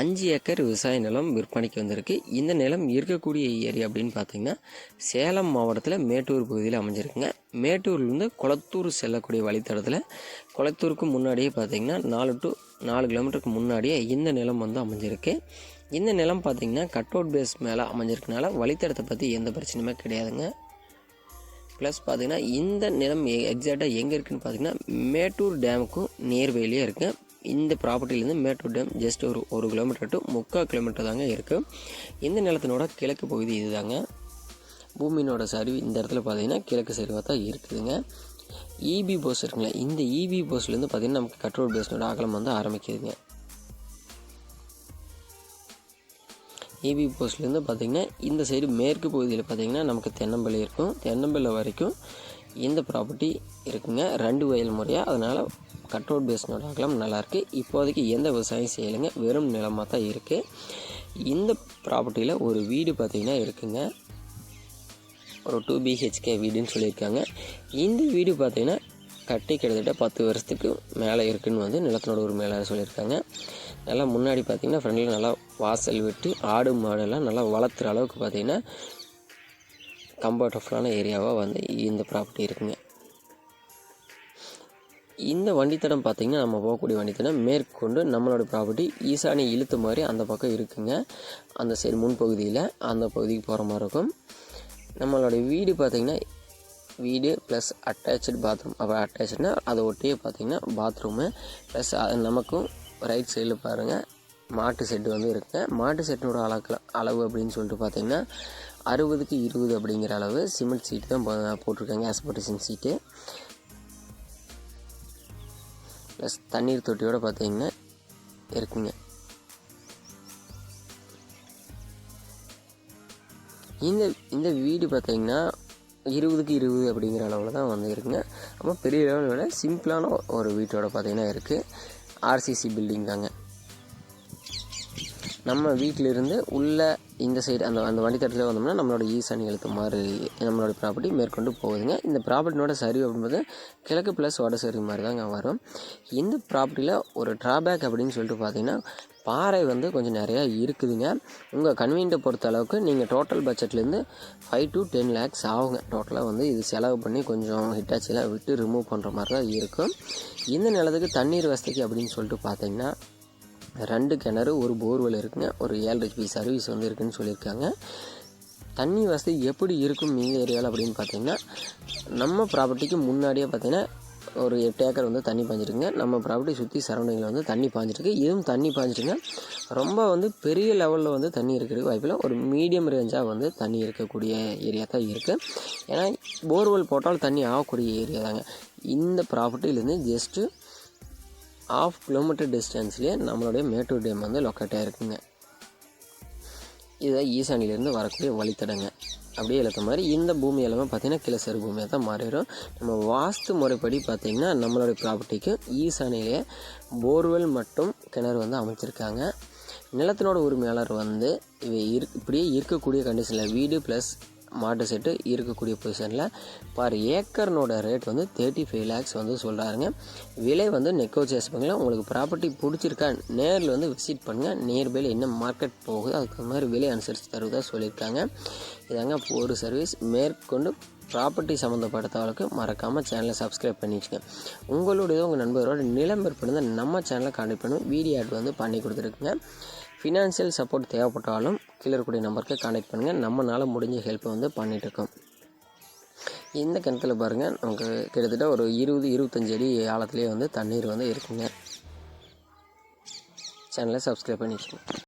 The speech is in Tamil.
அஞ்சு ஏக்கர் விவசாய நிலம் விற்பனைக்கு வந்திருக்கு. இந்த நிலம் இருக்கக்கூடிய ஏரி அப்படின்னு பார்த்தீங்கன்னா சேலம் மாவட்டத்தில் மேட்டூர் பகுதியில் அமைஞ்சிருக்குங்க. மேட்டூர்லேருந்து குளத்தூர் செல்லக்கூடிய வழித்தடத்தில் குளத்தூருக்கு முன்னாடியே பார்த்தீங்கன்னா நாலு டு நாலு கிலோமீட்டருக்கு முன்னாடியே இந்த நிலம் வந்து அமைஞ்சிருக்கு. இந்த நிலம் பார்த்தீங்கன்னா கட் அவுட் பேஸ் மேலே அமைஞ்சிருக்கனால வழித்தடத்தை பற்றி எந்த பிரச்சனையுமே கிடையாதுங்க. ப்ளஸ் பார்த்தீங்கன்னா இந்த நிலம் எக்ஸாக்டாக எங்கே இருக்குதுன்னு பார்த்தீங்கன்னா மேட்டூர் டேமுக்கும் நியர்பைலேயே இருக்குது இந்த ப்ராப்பர்ட்டிலேருந்து மேட்டூர் டேம் ஜஸ்ட் ஒரு ஒரு கிலோமீட்டர் டு முக்கால் கிலோமீட்டர் தாங்க இருக்குது இந்த நிலத்தினோட கிழக்கு பகுதி இதுதாங்க. பூமியினோட சரிவு இந்த இடத்துல பார்த்தீங்கன்னா கிழக்கு சரிவாக தான் இருக்குதுங்க. இபி போஸ் இருக்குங்களா இந்த இபி போஸ்லேருந்து பார்த்தீங்கன்னா நமக்கு கட்ரோல் பேஸ்னோட அகலம் வந்து ஆரம்பிக்குதுங்க. ஏபி போஸ்ட்லேருந்து பார்த்திங்கன்னா இந்த சைடு மேற்கு பகுதியில் பார்த்திங்கன்னா நமக்கு தென்னம்பள்ளி இருக்கும். தென்னம்பள்ளி வரைக்கும் இந்த ப்ராப்பர்ட்டி இருக்குங்க. ரெண்டு வயல் முறையாக அதனால் கட்ரோட் பேஸ் அகலம் நல்லாயிருக்கு இப்போதைக்கு எந்த விவசாயம் செய்யலைங்க. வெறும் நிலமாக தான் இருக்குது இந்த ப்ராப்பர்ட்டியில் ஒரு வீடு பார்த்திங்கன்னா இருக்குங்க. ஒரு டூ பிஹெச்கே வீடுன்னு சொல்லியிருக்காங்க. இந்த வீடு பார்த்திங்கன்னா கட்டி கிட்டத்தட்ட பத்து வருஷத்துக்கு மேலே இருக்குதுன்னு வந்து நிலத்தினோட ஒரு மேலே சொல்லியிருக்காங்க. நல்லா முன்னாடி பார்த்திங்கன்னா ஃப்ரெண்டில் நல்லா வாசல் விட்டு ஆடு மாடெல்லாம் நல்லா வளர்த்துற அளவுக்கு பார்த்திங்கன்னா கம்ஃபர்டபுளான ஏரியாவாக வந்து இந்த ப்ராப்பர்ட்டி இருக்குங்க. இந்த வண்டித்தடம் பார்த்திங்கன்னா நம்ம போகக்கூடிய வண்டித்தடம் மேற்கொண்டு நம்மளோட ப்ராப்பர்ட்டி ஈசானி இழுத்த மாதிரி அந்த பக்கம் இருக்குங்க. அந்த சைடு முன்பகுதியில் அந்த பகுதிக்கு போகிற மாதிரி இருக்கும். நம்மளோட வீடு பார்த்திங்கன்னா வீடு ப்ளஸ் அட்டாச்சு பாத்ரூம் அப்போ அட்டாச்சுன்னா அதை ஒட்டியே பார்த்திங்கன்னா பாத்ரூமு ப்ளஸ் நமக்கும் ரைட் சைடில் பாருங்கள் மாட்டு செட்டு வந்து இருக்குங்க. மாட்டு செட்டினோட அளவு அளவு அப்படின்னு சொல்லிட்டு பார்த்தீங்கன்னா அறுபதுக்கு இருபது அப்படிங்கிற அளவு சிமெண்ட் சீட்டு தான் போட்டிருக்காங்க ஆஸ்போர்டேஷன் சீட்டு ப்ளஸ் தண்ணீர் தொட்டியோடு பார்த்தீங்கன்னா இருக்குங்க. இந்த இந்த வீடு பார்த்தீங்கன்னா இருபதுக்கு இருபது அப்படிங்கிற அளவில் தான் வந்து இருக்குங்க. ரொம்ப பெரிய லெவலில் விட சிம்பிளான ஒரு வீட்டோட பார்த்தீங்கன்னா இருக்குது ஆர்சிசி பில்டிங் தாங்க. நம்ம வீட்டிலிருந்து உள்ளே இந்த சைடு அந்த அந்த வண்டித்தடத்தில் வந்தோம்னா நம்மளோட ஈசான் எழுத்து மாதிரி நம்மளோட ப்ராப்பர்ட்டி மேற்கொண்டு போகுதுங்க. இந்த ப்ராப்பர்ட்டினோட சரிவு அப்படின்றது கிழக்கு ப்ளஸ் வட சரிவு மாதிரி தாங்க வரும். இந்த ப்ராப்பர்ட்டியில் ஒரு ட்ராபேக் அப்படின்னு சொல்லிட்டு பார்த்தீங்கன்னா பாறை வந்து கொஞ்சம் நிறையா இருக்குதுங்க. உங்கள் கன்வீனியை பொறுத்த அளவுக்கு நீங்கள் டோட்டல் பட்ஜெட்லேருந்து ஃபைவ் டு டென் லேக்ஸ் ஆகுங்க. டோட்டலாக வந்து இது செலவு பண்ணி கொஞ்சம் ஹிட்டாச்சிலாம் விட்டு ரிமூவ் பண்ணுற மாதிரி தான் இருக்கும். இந்த நிலத்துக்கு தண்ணீர் வசதிக்கு அப்படின்னு சொல்லிட்டு பார்த்தீங்கன்னா ரெண்டு கிணறு ஒரு போர்வெல் இருக்குங்க ஒரு ஏழு ஹெச்பி சர்வீஸ் வந்து இருக்குதுன்னு சொல்லியிருக்காங்க. தண்ணி வசதி எப்படி இருக்கும் இந்த ஏரியாவில் அப்படின்னு பார்த்தீங்கன்னா நம்ம ப்ராப்பர்ட்டிக்கு முன்னாடியே பார்த்தீங்கன்னா ஒரு எட்டு ஏக்கர் வந்து தண்ணி பாஞ்சிருக்குங்க. நம்ம ப்ராப்பர்ட்டி சுற்றி சரௌண்டிங்கில் வந்து தண்ணி பாஞ்சிருக்கு. இதுவும் தண்ணி பாஞ்சிருங்க ரொம்ப வந்து பெரிய லெவலில் வந்து தண்ணி இருக்கிறதுக்கு வாய்ப்பில்லை. ஒரு மீடியம் ரேஞ்சாக வந்து தண்ணி இருக்கக்கூடிய ஏரியா தான் இருக்குது ஏன்னா போர்வெல் போட்டால் தண்ணி ஆகக்கூடிய ஏரியா தாங்க. இந்த ப்ராப்பர்ட்டிலேருந்து ஜஸ்ட்டு ஆஃப் கிலோமீட்டர் டிஸ்டன்ஸ்லேயே நம்மளுடைய மேட்டூர் டேம் வந்து லொக்கேட் ஆகிருக்குங்க இதுதான் ஈசானிலேருந்து வரக்கூடிய வழித்தடங்க. அப்படியே இழுத்த மாதிரி இந்த பூமி எல்லாமே பார்த்திங்கன்னா கிளசர் பூமியாக தான் மாறிடும். நம்ம வாஸ்து முறைப்படி பார்த்திங்கன்னா நம்மளுடைய ப்ராப்பர்ட்டிக்கு ஈசானிலேயே போர்வெல் மற்றும் கிணறு வந்து அமைச்சிருக்காங்க. நிலத்தினோட உரிமையாளர் வந்து இவை இரு இப்படியே இருக்கக்கூடிய கண்டிஷனில் வீடு ப்ளஸ் மாட்டு செட்டு இருக்கக்கூடிய பொசிஷனில் பர் ஏக்கர்னோட ரேட் வந்து தேர்ட்டி ஃபைவ் லேக்ஸ் வந்து சொல்கிறாருங்க விலை வந்து நெக்கோசியேஸ் பண்ணலாம் உங்களுக்கு ப்ராப்பர்ட்டி பிடிச்சிருக்கா நேரில் வந்து விசிட் பண்ணுங்கள் நியர்பையில் என்ன மார்க்கெட் போகுது அதுக்கு மாதிரி விலை அனுசரித்து தருவதாக சொல்லியிருக்காங்க. இதாங்க ஒரு சர்வீஸ் மேற்கொண்டு ப்ராப்பர்ட்டி சம்மந்தப்பட்ட தகவலுக்கு மறக்காமல் சேனலை சப்ஸ்கிரைப் பண்ணி வச்சுங்க உங்களுடைய உங்கள் நண்பரோட நிலம் விற்பனை நம்ம சேனலை கான்டெக்ட் பண்ணி வீடியோ ஆட் வந்து பண்ணி கொடுத்துருக்குங்க. ஃபினான்ஷியல் சப்போர்ட் தேவைப்பட்டாலும் கீழே இருக்கக்கூடிய நம்பருக்கு கான்டெக்ட் பண்ணுங்கள் நம்மளால் முடிஞ்ச ஹெல்ப்பை வந்து பண்ணிகிட்ருக்கோம் இந்த கிணத்துல பாருங்கள் நமக்கு கிட்டத்தட்ட ஒரு இருபது இருபத்தஞ்சி அடி ஆழத்துலேயே வந்து தண்ணீர் வந்து இருக்குங்க. சேனலை சப்ஸ்கிரைப் பண்ணி வச்சுக்கோங்க